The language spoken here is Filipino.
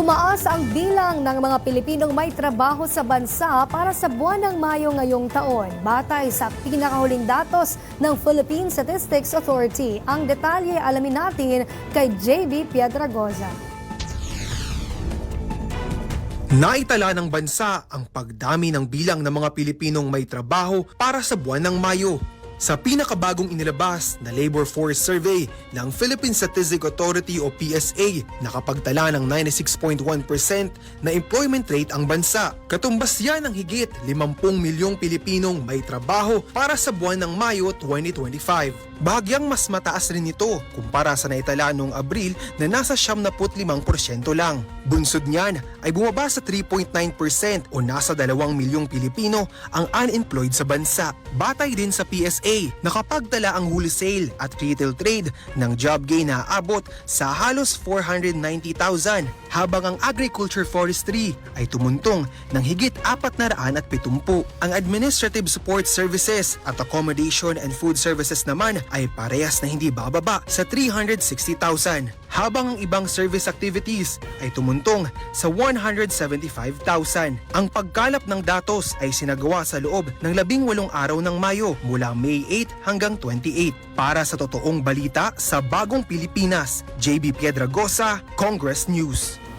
Tumaas ang bilang ng mga Pilipinong may trabaho sa bansa para sa buwan ng Mayo ngayong taon. Batay sa pinakahuling datos ng Philippine Statistics Authority. Ang detalye alamin natin kay JB Piedragoza. Naitala ng bansa ang pagdami ng bilang ng mga Pilipinong may trabaho para sa buwan ng Mayo. Sa pinakabagong inilabas na Labor Force Survey ng Philippine Statistic Authority o PSA, nakapagtala ng 96.1% na employment rate ang bansa. Katumbas yan ng higit 50 milyong Pilipinong may trabaho para sa buwan ng Mayo 2025. Bahagyang mas mataas rin ito kumpara sa naitala noong Abril na nasa 75% lang. Bunsod niyan ay bumaba sa 3.9% o nasa 2 milyong Pilipino ang unemployed sa bansa. Batay din sa PSA, nakapagtala ang wholesale at retail trade ng job gain na aabot sa halos 490,000 habang ang agriculture forestry ay tumuntong ng higit 470. Ang administrative support services at accommodation and food services naman ay parehas na hindi bababa sa 360,000 habang ang ibang service activities ay tumuntong sa 175,000. Ang pagkalap ng datos ay sinagawa sa loob ng labing walong araw ng Mayo mula May 8 hanggang 28. Para sa totoong balita sa Bagong Pilipinas, JB Piedragosa, Congress News.